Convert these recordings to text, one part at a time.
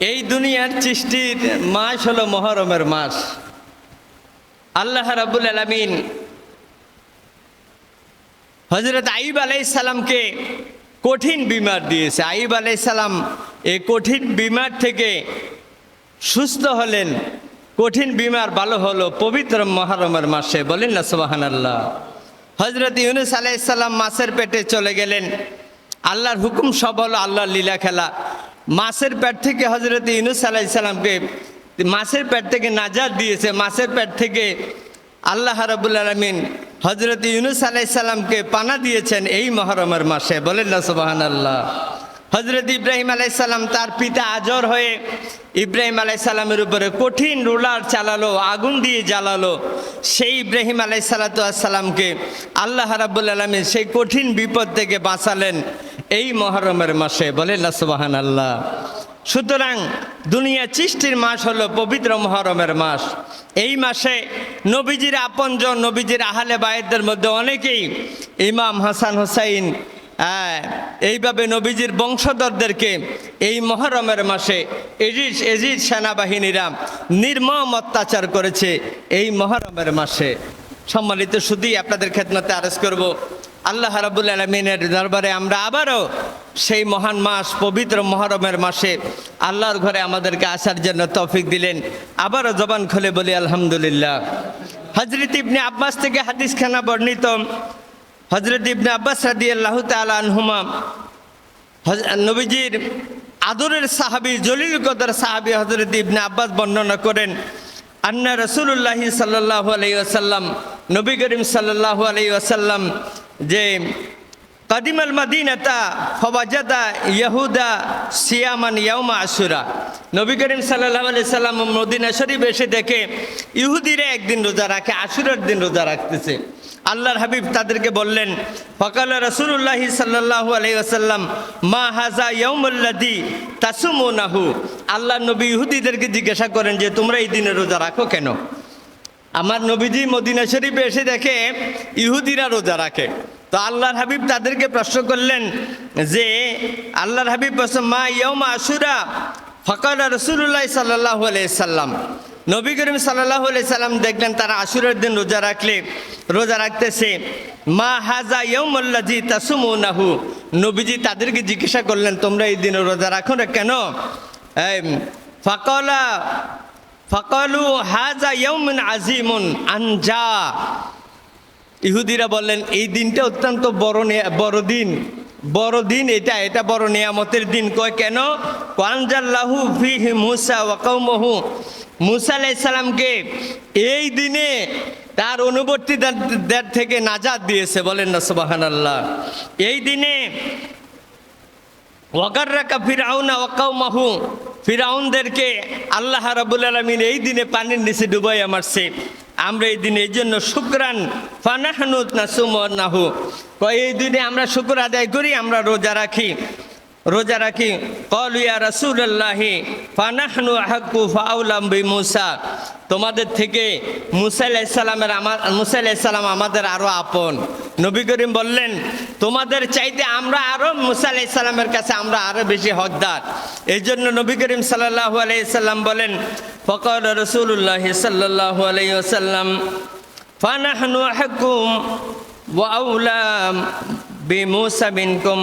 এই দুনিয়ার সৃষ্টির মাস হলো মহরমের মাস। আল্লাহ রাবুল আলমিন হজরত আইব আলাইসাল্লামকে কঠিন বিমার দিয়েছে। আইব আলাইসাল্লাম এই কঠিন বিমার থেকে সুস্থ হলেন। কঠিন বিমার ভালো হলো পবিত্র মহরমের মাসে। বলেন না সুবাহান আল্লাহ হজরত ইউনুস আলাইসাল্লাম মাছের পেটে চলে গেলেন। আল্লাহর হুকুম সব হলো আল্লাহর লীলা খেলা। মাছের পেট থেকে হজরত ইউনুস আলাইসাল্লামকে মাছের পেট থেকে নাজাদ দিয়েছে। মাছের পেট থেকে আল্লাহ রাবুল আলমিন হজরত ইউনুস আলাইসাল্লামকে পানা দিয়েছেন এই মহরমের মাসে। বলেন না সুবাহান আল্লাহ হজরত ইব্রাহিম আলাইসাল্লাম তার পিতা আজর হয়ে ইব্রাহিম আলাইসাল্লামের উপরে কঠিন রুলার চালালো, আগুন দিয়ে জ্বালালো। সেই ইব্রাহিম আলাইসাল্লাতামকে আল্লাহ রাবুল আলমিন সেই কঠিন বিপদ থেকে বাঁচালেন। এই মহরমের মাসে বলেন না সুবাহান আল্লাহ সুতরাং দুনিয়া সৃষ্টির মাস হলো পবিত্র মহরমের মাস। এই মাসে নবীজির আপনজন, নবীজির আহলে বায়েদের মধ্যে অনেকেই ইমাম হাসান হোসাইন এইভাবে নবীজির বংশধরদেরকে এই মহরমের মাসে এজিজ এজিজ সেনাবাহিনীরা নির্মম অত্যাচার করেছে এই মহরমের মাসে। সম্মানিত শুধুই আপনাদের খেদমতে আরজ করব। আল্লাহ রাবুল আলমিনের দরবারে আমরা আবারও সেই মহান মাস, পবিত্র মহরমের মাসে আল্লাহর ঘরে আমাদেরকে আসার জন্য তৌফিক দিলেন। আবারও জবান খুলে বলি, আলহামদুলিল্লাহ। হজরত ইবনে আব্বাস থেকে হাদিস খানা বর্ণিত। হজরত ইবনে আব্বাস রাদি আল্লাহ হজ- নবীজির আদরের সাহাবি জলিল কদর সাহাবি হজরত ইবনে আব্বাস বর্ণনা করেন, আন্না রসুল্লাহ সাল্লাহ আলাই আসাল্লাম নবী করিম সাল্লাহ আলাই আসাল্লাম যে কাদিমাল মাদিনাতা ফবাজাদা ইয়াহুদা সিয়ামান ইয়াউমা আশুরা। নবী করিম সাল্লাহ আলি সাল্লাম মদিনা শরীফ এসে দেখে ইহুদিরা একদিন রোজা রাখে, আশুরার দিন রোজা রাখতেছে। আল্লাহর হাবিব তাদেরকে বললেন, ফকাল রসুল্লাহ সাল্লাহ আলাইসাল্লাম মা হাজা ইয়ৌমুল্লাদি তাসুমোনাহু? আল্লাহ নবী ইহুদিদেরকে জিজ্ঞাসা করেন যে, তোমরা এই দিনে রোজা রাখো কেন? আমার নবীজি মদিনা শরীফে এসে দেখে ইহুদিরা রোজা রাখে। তো আল্লাহর হাবিব তাদেরকে প্রশ্ন করলেন যে, আল্লাহর হাবিব প্রশ্ন মা ইয়মা আশুরা, ফকাল রসুল্লাহ সাল্লাহ সাল্লাম। নবী করিম সাল্লাহ সাল্লাম দেখলেন, তারা আশুরের দিন রোজা রাখলে, রোজা রাখতেছে। মা হাজা ইয়মল্লাজি তাসুমুনাহু। নবীজি তাদেরকে জিজ্ঞাসা করলেন, তোমরা এই দিনে রোজা রাখো না কেন? ফাকলা ফকালু হাজা ইয়ৌমিন আজিমুন আনজা। ইহুদিরা বললেন, এই দিনটা অত্যন্ত বড় বড় দিন। বড় দিন এটা এটা বড় নিয়ামতের দিন। কয়, কেন? কানজাল্লাহু ফিহি মুসা ওয়াকাউমহু মুসা আলাইসালামকে এই দিনে তার অনুবর্তীদের থেকে নাজাদ দিয়েছে। বলেন না সুবাহান আল্লাহ এই দিনে ওয়াকাররাকা ফিরাউনা ওয়াকাউমাহু ফিরাউনদেরকে আল্লাহ রাবুল আলমিন এই দিনে পানির নিচে ডুবাইয়া মারছে। আমরা এই দিনে এই জন্য শুক্রান ফানাহানুত না সুমর নাহু কয়, এই দিনে আমরা শুক্র আদায় করি, আমরা রোজা রাখি। রোজা রাখি। কলিয়া রাসুল্লাহি ফানাহনু আহাকু ফাউলাম বি মুসা তোমাদের থেকে মুসা আলাইসালামের আমার মুসা আলাইসালাম আমাদের আরও আপন। নবী করিম বললেন তোমাদের চাইতে আমরা আরও মুসা আলাইসালামের কাছে আমরা আরও বেশি হকদার। এই জন্য নবী করিম সাল্লাহ আলাইসাল্লাম বলেন ফকর রসুল্লাহ সাল্লাহ আলাইসাল্লাম ফানাহনু আহাকুম ওয়াউলা বি মুসা বিনকুম।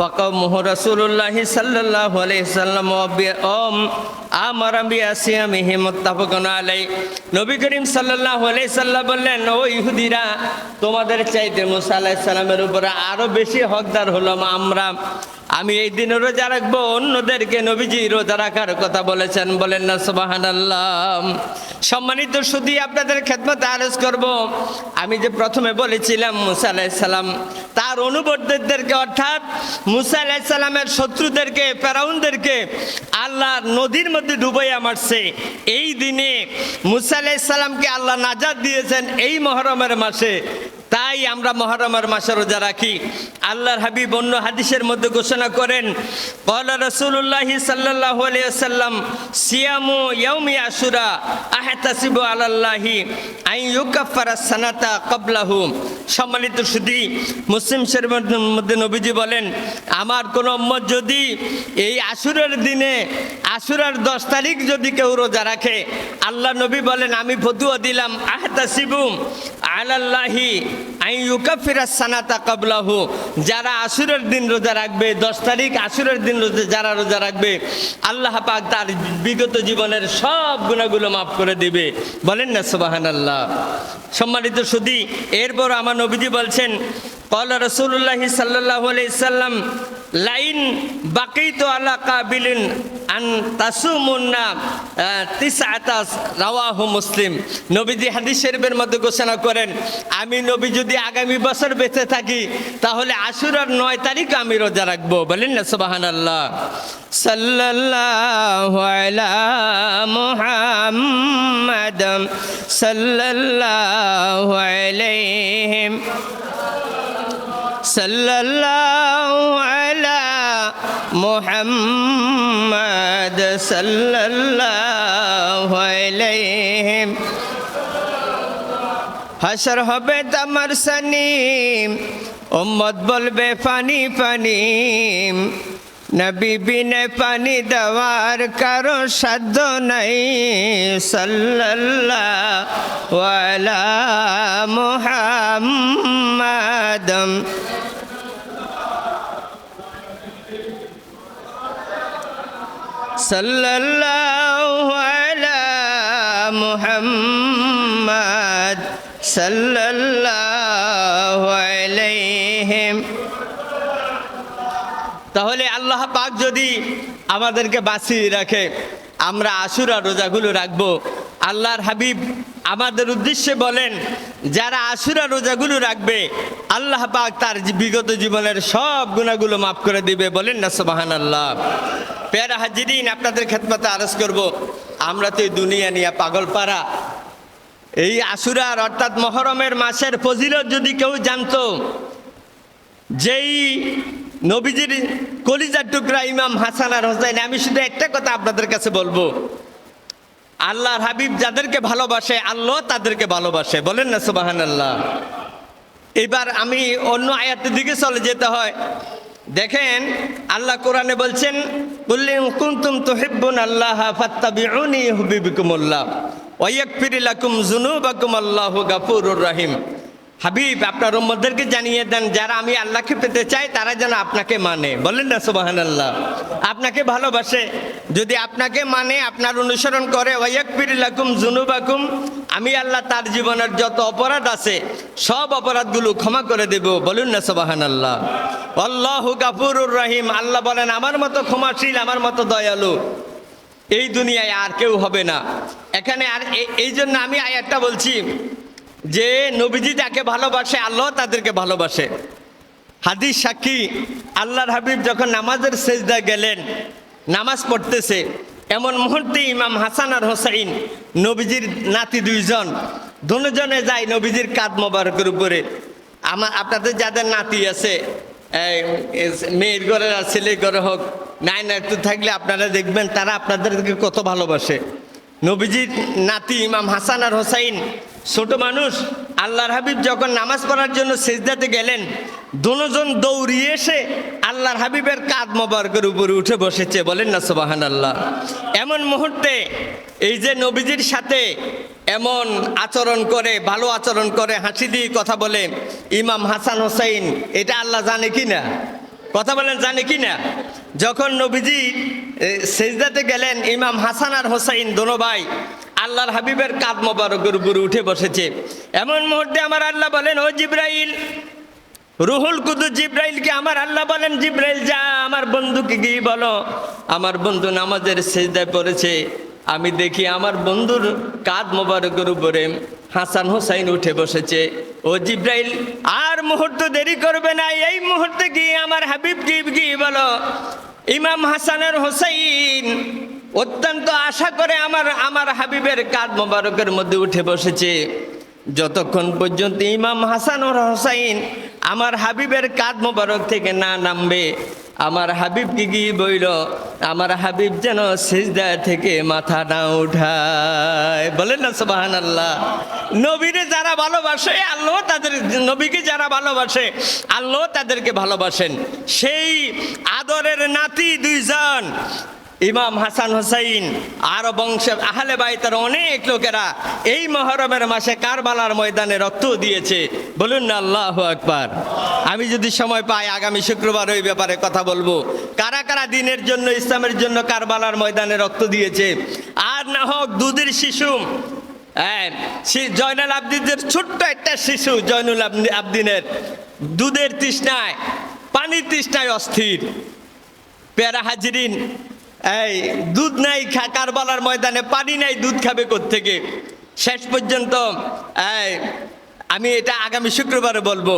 فقومه رسول الله صلى الله عليه وسلم وبأم আমার বিয়াসিয়ামিহি মুত্তাফাকুন আলাই নবী করিম সাল্লাল্লাহু আলাইহি সাল্লাম বললেন ও ইহুদিরা তোমাদের চাইতে মুসা আলাইহিস সালামের উপরে আরো বেশি হকদার হলাম আমরা আমি এই দিনে রোজা রাখব, অন্যদেরকে নবীজি রোজা রাখার কথা বলেছেন। বলেন না, সুবহানাল্লাহ। সম্মানিত শুধু আপনাদের খেদমতে আরজ করব। আমি যে প্রথমে বলেছিলাম মুসা আলাইসাল্লাম তার অনুবর্তীদেরকে অর্থাৎ মুসা আলাইসাল্লামের শত্রুদেরকে, ফেরাউনদেরকে আল্লাহ নদীর মধ্যে ডুবাইয়া মারছে। এই দিনে মুসা আলাইসাল্লামকে আল্লাহ নাজাদ দিয়েছেন এই মহরমের মাসে। তাই আমরা মহরমের মাসে রোজা রাখি। আল্লাহর হাবিব অন্য হাদিসের মধ্যে ঘোষণা করেন সিয়ামু আহতাসিবু কবলাহু সম্মানিত সুদী মুসলিম মধ্যে নবীজি বলেন, আমার কোন উম্মত যদি এই আশুরের দিনে, আশুরার দশ তারিখ যদি কেউ রোজা রাখে, আল্লাহ নবী বলেন, আমি ফতুয়া দিলাম আহতাসিবুম আলাল্লাহি আই ইউকাফিরা সানাতা কাবলাহু। যারা আশুরের দিন রোজা রাখবে, দশ তারিখ আশুরের দিন রোজা যারা রোজা রাখবে, আল্লাহ পাক তার বিগত জীবনের সব গুণাগুলো মাফ করে দিবে। বলেন না সুবাহান আল্লাহ সম্মানিত সুদী এরপর আমার নবীজি বলছেন, কল রসুল্লাহি সাল্লাহ সাল্লাম লাইন বাকিত আলা কাবিলিন আন তাসুমুন্না তিসাতাস রাওয়াহু মুসলিম নবীজি হাদিস শরীফের মধ্যে ঘোষণা করেন, আমি নবী যদি আগামী বছর বেঁচে থাকি, তাহলে আশুরার নয় তারিখ আমি রোজা রাখব। বলেন না সুবাহান আল্লাহ সাল্লাল্লাহু আলা মুহাম্মাদ সাল্লাল্লাহু আলাইহিম সাল্লাল্লাহু محمد صلى الله عليه হাসর হবে তামার সানিম উম্মত বলবে পানি পানি নবী বিনে পানি দেওয়ার কারো সাধ্য নাই সাল্লাল্লাহু আলা মুহাম্মাদ সাল্লাল্লাহু আলাইহি তাহলে আল্লাহ পাক যদি আমাদেরকে বাঁচিয়ে রাখে, আমরা আশুরা রোজাগুলো রাখব। আল্লাহর হাবিব আমাদের উদ্দেশ্যে বলেন, যারা আশুরা রোজাগুলো রাখবে, আল্লাহ পাক তার বিগত জীবনের সব গুণাগুলো মাফ করে দিবে। বলেন না সোবাহান আল্লাহ পেয়ারা হাজিরিন, আপনাদের খেদমতে আরজ করব। আমরা তো এই দুনিয়া নিয়ে পাগল পাড়া এই আশুরার অর্থাৎ মহরমের মাসের ফজিলত যদি কেউ জানতো, যেই নবীজির কলিজার টুকরা ইমাম হাসান আর হোসাইন, আমি শুধু একটা কথা আপনাদের কাছে বলব। আল্লাহর হাবিব যাদেরকে ভালোবাসে, আল্লাহ তাদেরকে ভালোবাসে। বলেন না সুবাহান আল্লাহ এবার আমি অন্য আয়াতের দিকে চলে যেতে হয়। দেখেন, আল্লাহ কোরআনে বলছেন কুল্লিম কুনতুম তুহিব্বুন আল্লাহ ফাত্তাবিউনি হুবিবিকুমুল্লাহ ওয়াইয়াকফির লাকুম যুনুবাকুম আল্লাহু গাফুরুর রহিম। হাবিব, আপনার উম্মদেরকে জানিয়ে দেন, যারা আমি আল্লাহকে পেতে চাই, তারা যেন আপনাকে মানে। বলেন না সুবাহান আল্লাহ আপনাকে ভালোবাসে। যদি আপনাকে মানে আপনার অনুসরণ করে ওয়াইয়াকফির লাকুম যুনুবাকুম, আমি আল্লাহ তার জীবনের যত অপরাধ আছে, সব অপরাধগুলো ক্ষমা করে দেব। বলুন না সুবাহান আল্লাহ আল্লাহ গাফুরুর রহিম। আল্লাহ বলেন, আমার মতো ক্ষমাশীল, আমার মতো দয়ালু। এই দুনিয়ায় আর কেউ হবে না। এখানে আর এই জন্য আমি আয়াতটা বলছি। যে নবীজি যাকে ভালোবাসে, আল্লাহ তাদেরকে ভালোবাসে। হাদিস সাক্ষী, আল্লাহর হাবিব যখন নামাজের সেজদা গেলেন, নামাজ পড়তেছে, এমন মুহূর্তে ইমাম হাসান আর হোসাইন, নবীজির নাতি দুইজন, দুজনে যায় নবীজির কাদ মোবারকের উপরে। আমার আপনাদের যাদের নাতি আছে মেয়ের ঘরে আর ছেলের ঘরে হোক নাই না একটু থাকলে আপনারা দেখবেন তারা আপনাদেরকে কত ভালোবাসে। নবীজির নাতি ইমাম হাসান আর হোসাইন ছোট মানুষ, আল্লাহর হাবিব যখন নামাজ পড়ার জন্য সেজদাতে গেলেন, দুজন দৌড়িয়ে এসে আল্লাহর হাবিবের কাদ মোবারকের উপরে উঠে বসেছে। বলেন না সোবাহান আল্লাহ এমন মুহূর্তে এই যে নবীজির সাথে এমন আচরণ করে, ভালো আচরণ করে, হাসি দিয়ে কথা বলে, ইমাম হাসান হোসাইন, এটা আল্লাহ জানে কি না? কথা বলেন, জানে কি না? যখন নবীজি সেজদাতে গেলেন, ইমাম হাসান আর হোসাইন, দোনো ভাই আল্লাহর হাবিবের কাদ মোবারকের উপরে উঠে বসেছে। এমন মুহূর্তে আমার আল্লাহ বলেন, ও জিব্রাইল, রুহুল কুদু জিব্রাইলকে আমার আল্লাহ বলেন, জিব্রাইল, যা আমার বন্ধুকে গিয়ে বলো, আমার বন্ধু নামাজের সেজদায় পড়েছে। আমি দেখি আমার বন্ধুর কাদ মোবারকের উপরে হাসান হোসাইন উঠে বসেছে। ও জিব্রাইল, আর মুহূর্ত দেরি করবে না, এই মুহূর্তে গিয়ে আমার হাবিব গিয়ে গিয়ে বলো, ইমাম হাসানের হোসাইন অত্যন্ত আশা করে আমার আমার হাবিবের কাদ মোবারকের মধ্যে উঠে বসেছে। যতক্ষণ পর্যন্ত ইমাম হাসান ওর হোসাইন আমার হাবিবের কাদ মোবারক থেকে না নামবে, আমার হাবিব কি গিয়ে বইল, আমার হাবিব যেন সিজদা থেকে মাথা না উঠায়। বলেন না সুবাহান আল্লাহ নবীরে যারা ভালোবাসে, আল্লাহ তাদের, নবীকে যারা ভালোবাসে, আল্লাহ তাদেরকে ভালোবাসেন। সেই আদরের নাতি দুইজন ইমাম হাসান হোসাইন আর বংশের আহলে বাইতের অনেক লোকেরা এই মহরমের মাসে কারবালার ময়দানে রক্ত দিয়েছে। বলুন না, আল্লাহ আকবার। আমি যদি সময় পাই, আগামী শুক্রবার ওই ব্যাপারে কথা বলব। কারা কারা দিনের জন্য, ইসলামের জন্য কারবালার ময়দানে রক্ত দিয়েছে? আর না হোক, দুধের শিশু। হ্যাঁ জয়নুল আবদিনের ছোট্ট একটা শিশু, জয়নুল আবদি- আবদিনের। দুধের তৃষ্ণায়, পানির তৃষ্ণায় অস্থির। পেয়ারা হাজিরিন এই দুধ নাই কারবালার ময়দানে পানি নাই দুধ খাবে থেকে শেষ পর্যন্ত এই আমি এটা আগামী শুক্রবারে বলব।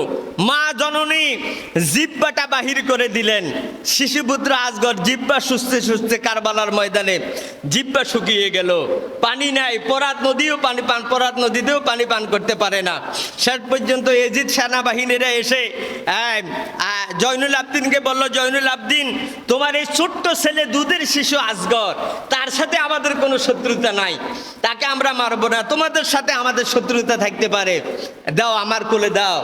মা জননী, জিব্বাটা বাহির করে দিলেন। শিশুপুত্র আজগর জিব্বা সুস্থে সুস্থে কারবালার ময়দানে জিব্বা শুকিয়ে গেল। পানি নাই, পরাত নদীও পানি পান, পরাত নদীতেও পানি পান করতে পারে না। শেষ পর্যন্ত এজিদ সেনাবাহিনীরা এসে জয়নুল আবদিনকে বলল, জয়নুল আবদিন, তোমার এই ছোট্ট ছেলে দুধের শিশু আজগর। তার সাথে আমাদের কোনো শত্রুতা নাই। তাকে আমরা মারবো না। তোমাদের সাথে আমাদের শত্রুতা থাকতে পারে। দাও, আমার কোলে দাও।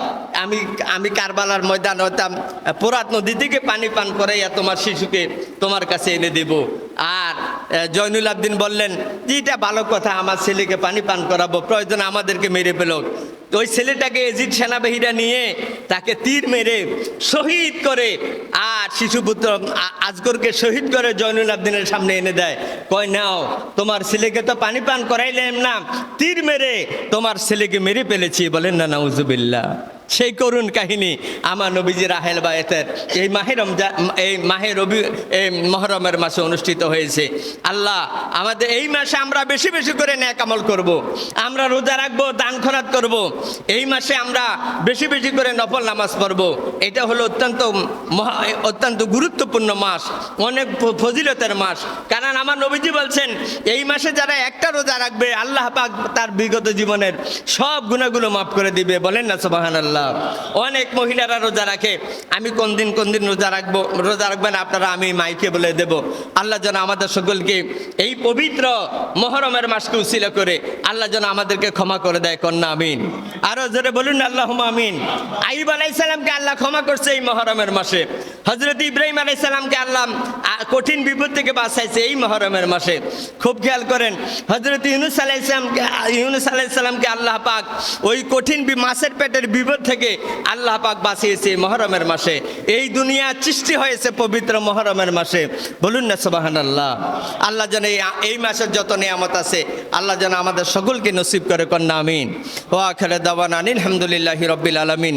আমি আমি কারবালার ময়দান হতাম পুরাত নদী থেকে পানি পান করাইয়া তোমার শিশুকে তোমার কাছে এনে দেব। আর জয়নুল আবদিন বললেন যে এটা ভালো কথা, আমার ছেলেকে পানি পান করাবো। প্রয়োজন আমাদেরকে মেরে তো ওই ছেলেটাকে এজিদ সেনাবাহিনীরা নিয়ে তাকে তীর মেরে শহীদ করে আর শিশুপুত্র পুত্র আজগরকে শহীদ করে জয়নুল আবদিনের সামনে এনে দেয়। কয়, নাও, তোমার ছেলেকে তো পানি পান করাইলেন না। তীর মেরে তোমার ছেলেকে মেরে ফেলেছি। বলেন, না, নাউজুবিল্লাহ। সেই করুণ কাহিনী আমার নবীজি রাহেল বায়েতের। এই মাহে রমজান এই মাহে রবি, এই মহরমের মাসে অনুষ্ঠিত হয়েছে। আল্লাহ, আমাদের এই মাসে আমরা বেশি বেশি করে ন্যাক আমল করব। আমরা রোজা রাখব, দান খরাত করব। এই মাসে আমরা বেশি বেশি করে নফল নামাজ পড়ব। এটা হলো অত্যন্ত অত্যন্ত গুরুত্বপূর্ণ মাস, অনেক ফজিলতের মাস। কারণ আমার নবীজি বলছেন, এই মাসে যারা একটা রোজা রাখবে, আল্লাহ পাক তার বিগত জীবনের সব গুণাগুলো মাফ করে দিবে। বলেন না সোবাহান আল্লাহ অনেক মহিলারা রোজা রাখে। আমি কোন দিন কোন দিন রোজা রাখব? রোজা রাখবেন, আপনারা আমি মাইকে বলে দেব। আল্লাহ যেন আমাদের সকলকে এই পবিত্র মহরমের মাসকে উসিল করে, আল্লাহ যেন আমাদেরকে ক্ষমা করে দেয়, কন্যা, আমিন। আরও জোরে বলুন আল্লাহ আমিন। আইব আলাইসালামকে আল্লাহ ক্ষমা করছে এই মহরমের মাসে। হজরত ইব্রাহিম আলাইসালামকে আল্লাহ কঠিন বিপদ থেকে বাঁচাইছে এই মহরমের মাসে। খুব খেয়াল করেন হজরত ইউনুস আলাইসালামকে ইউনুস আলাইসালামকে আল্লাহ পাক ওই কঠিন মাছের পেটের বিপদ থেকে আল্লাহ পাক বাঁচিয়েছে মহরমের মাসে। এই দুনিয়া সৃষ্টি হয়েছে পবিত্র মহরমের মাসে। বলুন না সোবাহান আল্লাহ আল্লাহ যেন এই মাসের যত নিয়ামত আছে, আল্লাহ যেন আমাদের সকলকে নসিব করে, কন্যা আমিন। ও আখের দাবান আনিল আলহামদুলিল্লাহ রব্বিল আলমিন।